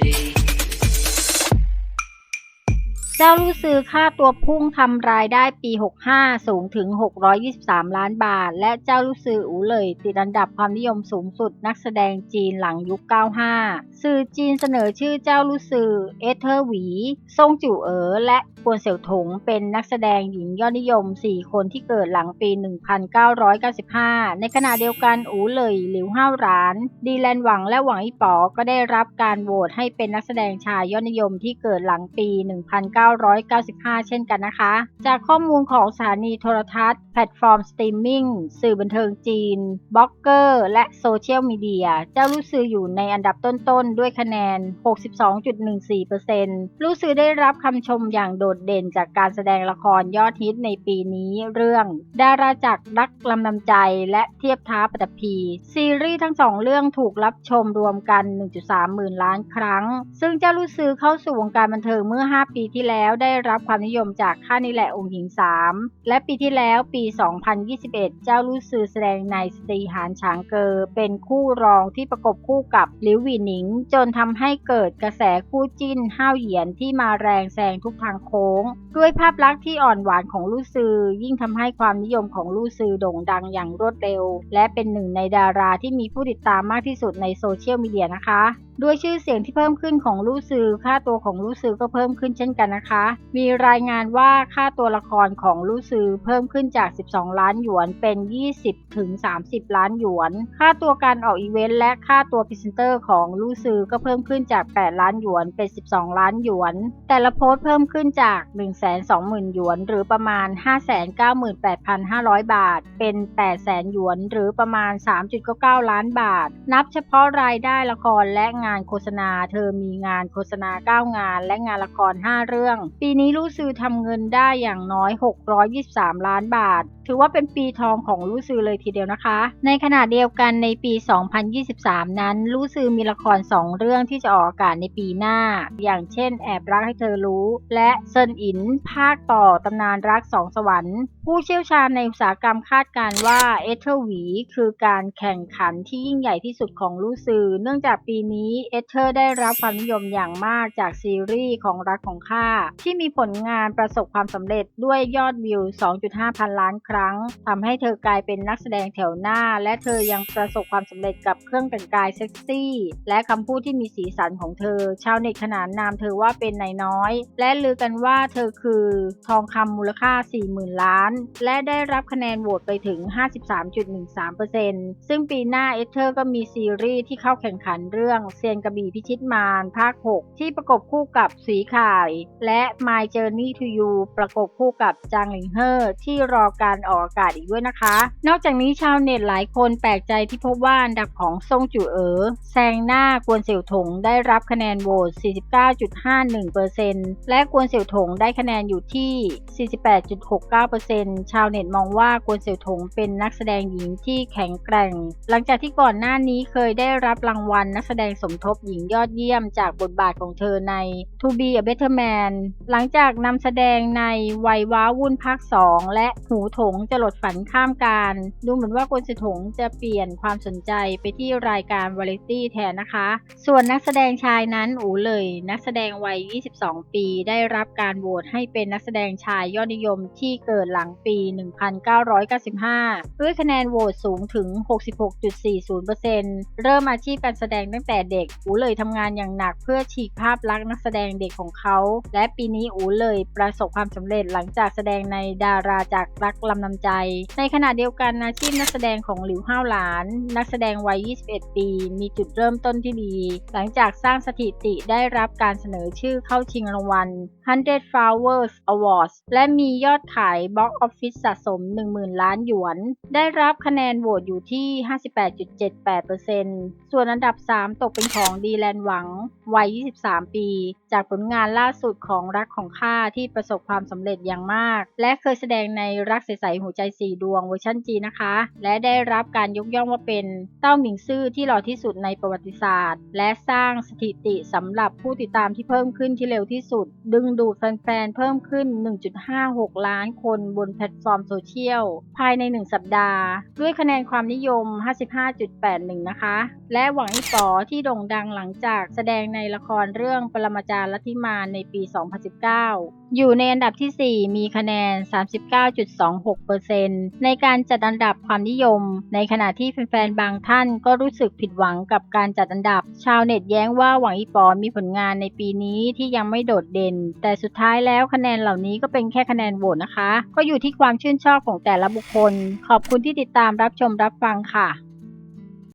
day. เจ้าลู่ซื้อค่าตัวพุ่งทำรายได้ปี 65 สูงถึง 623 ล้านบาท และเจ้าลู่ซื้ออูเลย ติดอันดับความนิยมสูงสุดนักแสดงจีนหลังยุค 95 สื่อจีนเสนอชื่อเจ้าลู่ซื้อเอเธอร์หวีซงจิ๋วเอ๋อและกวนเสี่ยวถงเป็นนักแสดงหญิงยอดนิยม 4 คนที่เกิดหลังปี 1995 ในขณะเดียวกันอูเลยหลิวห้าวหราน ดีแลนหวังและหวังอีป๋อก็ได้รับการโหวตให้เป็นนักแสดงชายยอดนิยมที่เกิดหลังปี 1995 995 เช่นกันนะคะ จากข้อมูลของสถานีโทรทัศน์ แพลตฟอร์มสตรีมมิ่ง สื่อบันเทิงจีน บล็อกเกอร์ และโซเชียลมีเดีย เจ้าลู่ซืออยู่ในอันดับต้นๆ ด้วยคะแนน 62.14%ลู่ซือได้รับคำชมอย่างโดดเด่นจากการแสดงละครยอดฮิตในปีนี้เรื่อง ดาราจักรักลำนำใจและเทียบท้าปฐพี ซีรีส์ทั้งสองเรื่องถูกรับชมรวมกัน 1.3 หมื่นล้านครั้ง ซึ่งเจ้าลู่ซือเข้าสู่วงการบันเทิงเมื่อ 5 ปีที่แล้วแล้วได้รับความนิยมจากค่านี่แหละองค์หญิง 3 และปีที่แล้วปี 2021 เจ้าลู่ซือแสดงในสตรีหานฉางเกอเป็นคู่รองที่ประกบคู่กับหลิวหวีหนิง จนทำให้เกิดกระแสคู่จิ้นห้าวเหยียนที่มาแรงแซงทุกทางโค้ง ด้วยภาพลักษณ์ที่อ่อนหวานของลู่ซือ ยิ่งทำให้ความนิยมของลู่ซือโด่งดังอย่างรวดเร็ว และเป็นหนึ่งในดาราที่มีผู้ติดตามมากที่สุดในโซเชียลมีเดียนะคะด้วยชื่อเสียงที่เพิ่มขึ้นของลู่ซือ ค่าตัวของลู่ซือก็เพิ่มขึ้นเช่นกันนะคะ มีรายงานว่าค่าตัวละครของลู่ซือเพิ่มขึ้นจาก 12 ล้านหยวนเป็น 20 ถึง 30 ล้านหยวน ค่าตัวการออกอีเวนต์และค่าตัวพรีเซนเตอร์ของลู่ซือก็เพิ่มขึ้นจาก 8 ล้านหยวนเป็น 12 ล้านหยวน แต่ละโพสต์เพิ่มขึ้นจาก 120,000 หยวน หรือประมาณ 598,500 บาท เป็น 800,000 หยวน หรือประมาณ 3.99 ล้านบาท นับเฉพาะรายได้ละครและงานโฆษณา เธอมีงานโฆษณา 9 งาน และงานละคร 5 เรื่อง ปีนี้ลู่ซือทำเงินได้อย่างน้อย 623 ล้านบาท ถือว่าเป็นปีทองของลู่ซือเลยทีเดียวนะคะ ในขณะเดียวกันในปี 2023 นั้นลู่ซือมีละคร 2 เรื่องที่จะออกอากาศในปีหน้า อย่างเช่น แอบรักให้เธอรู้ และเซินอินภาคต่อตำนานรักสองสวรรค์ผู้เชี่ยวชาญในอุตสาหกรรมคาดการณ์ว่าเอเธอร์วีคือการแข่งขันที่ยิ่งใหญ่ที่สุดของลู่ซือ เนื่องจากปีนี้เอเธอร์ได้รับความนิยมอย่างมากจากซีรีส์ของรักของข้าที่มีผลงานประสบความสำเร็จด้วยยอดวิว 2.5 พันล้านครั้งทำให้เธอกลายเป็นนักแสดงแถวหน้า และเธอยังประสบความสำเร็จกับเครื่องแต่งกายเซ็กซี่ และคำพูดที่มีสีสันของเธอ ชาวเน็ตขนานนามเธอว่าเป็นนายน้อย และลือกันว่าเธอคือทองคำมูลค่า 40,000 ล้าน และได้รับคะแนนโหวตไปถึง 53.13%ซึ่งปีหน้าเอเธอร์ก็มีซีรีส์ที่เข้าแข่งขันเรื่องซียนกระบี่พิชิตมารภาค 6 ที่ประกบคู่กับสีข่าย และ My Journey to You ประกบคู่กับจางหลิงเฮอร์ที่รอการออกอากาศอีกด้วยนะคะ นอกจากนี้ชาวเน็ตหลายคนแปลกใจที่พบว่าอันดับของซ่งจูเอ๋อแซงหน้ากวนเสี่ยวถงได้รับคะแนนโหวต 49.51%และกวนเสี่ยวถงได้คะแนนอยู่ที่ 48.69%ชาวเน็ตมองว่ากวนเสี่ยวถงเป็นนักแสดงหญิงที่แข็งแกร่ง หลังจากที่ก่อนหน้านี้เคยได้รับรางวัลนักแสดงสมทบหญิงยอดเยี่ยมจากบทบาทของเธอใน To Be a Better Man หลังจากนำแสดงในวัยว้าวุ่นภาค 2 และหูถงจะหลดฝันข้ามการ ดูเหมือนว่ากวนสถงจะเปลี่ยนความสนใจไปที่รายการวาไรตี้แทนนะคะ ส่วนนักแสดงชายนั้นอูเลย นักแสดงวัย 22 ปีได้รับการโหวตให้เป็นนักแสดงชายยอดนิยมที่เกิดหลังปี 1995 ด้วยคะแนนโหวตสูงถึง 66.40%เริ่มอาชีพการแสดงตั้งแต่เด็กอูเลยทำงานอย่างหนักเพื่อฉีกภาพลักษณ์นักแสดงเด็กของเขา และปีนี้อูเลยประสบความสำเร็จหลังจากแสดงในดาราจากรักลำนำใจ ในขณะเดียวกันอาชีพนักแสดงของหลิวห้าวหลาน นักแสดงวัย 21 ปี มีจุดเริ่มต้นที่ดี หลังจากสร้างสถิติได้รับการเสนอชื่อเข้าชิงรางวัล 100 Flowers Awards และมียอดขาย Box Office สะสม 10,000 ล้านหยวน ได้รับคะแนนโหวตอยู่ที่ 58.78%ส่วนอันดับ 3 ตกเป็นของดีแลนหวัง วัย 23 ปี จากผลงานล่าสุดของรักของข้าที่ประสบความสำเร็จอย่างมาก และเคยแสดงในรักใสๆหัวใจสีดวงเวอร์ชันจีนะคะ และได้รับการยกย่องว่าเป็นเต้าหมิงซื่อที่หล่อที่สุดในประวัติศาสตร์ และสร้างสถิติสำหรับผู้ติดตามที่เพิ่มขึ้นที่เร็วที่สุด ดึงดูดแฟนๆเพิ่มขึ้น 1.56 ล้านคนบนแพลตฟอร์มโซเชียลภายใน 1 สัปดาห์ ด้วยคะแนนความนิยม 55.81 นะคะ และหวังอีป๋อที่โด่งดังหลังจากแสดงในละครเรื่องปรมาจารย์ลัทธิมานในปี 2019 อยู่ในอันดับที่ 4 มีคะแนน 39.26%ในการจัดอันดับความนิยม ในขณะที่แฟนๆ บางท่านก็รู้สึกผิดหวังกับการจัดอันดับ ชาวเน็ตแย้งว่าหวังอีปอมีผลงานในปีนี้ที่ยังไม่โดดเด่น แต่สุดท้ายแล้วคะแนนเหล่านี้ก็เป็นแค่คะแนนโหวตนะคะ ก็อยู่ที่ความชื่นชอบของแต่ละบุคคล ขอบคุณที่ติดตามรับชมรับฟังค่ะ